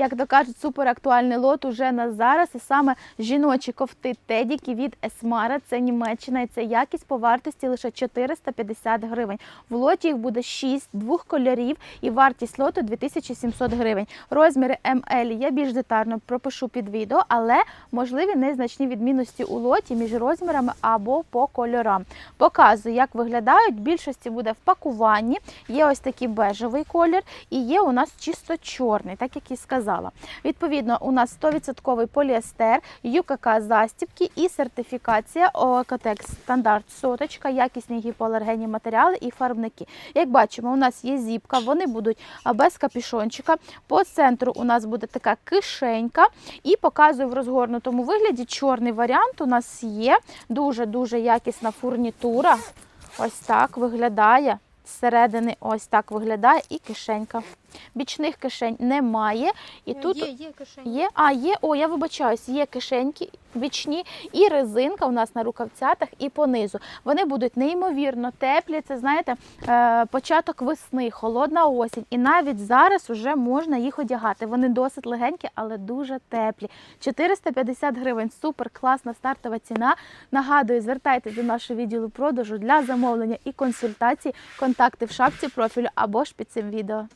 як то кажуть, супер актуальний лот уже на зараз. І саме жіночі кофти Тедіки від Есмара. Це Німеччина і це якість по вартості лише 450 гривень. В лоті їх буде 6 двох кольорів і вартість лоту 2700 гривень. Розміри МЛ я більш детально пропишу під відео, але можливі незначні відмінності у лоті між розмірами або по кольорам. Показую, як виглядають. Більшості буде в пакуванні. Є ось такий бежевий колір і є у нас чисто чорний, так як і сказала. Відповідно, у нас 100% поліестер, ЮКК застібки і сертифікація ОКТЕК стандарт соточка, якісні гіпоалергенні матеріали і фарбники. Як бачимо, у нас є зіпка, вони будуть без капюшончика. По центру у нас буде така кишенька, і показую в розгорнутому вигляді чорний варіант. У нас є дуже-дуже якісна фурнітура. Ось так виглядає. Зсередини ось так виглядає і кишенька. Бічних кишень немає. І тут є, є кишені. Є, а є, о, я вибачаюсь, є кишеньки бічні і резинка у нас на рукавцятах і понизу. Вони будуть неймовірно теплі. Це знаєте, е, початок весни, холодна осінь. І навіть зараз вже можна їх одягати. Вони досить легенькі, але дуже теплі. 450 гривень. Супер класна стартова ціна. Нагадую, звертайтеся до нашого відділу продажу для замовлення і консультацій. Контакти в шапці профілю або ж під цим відео.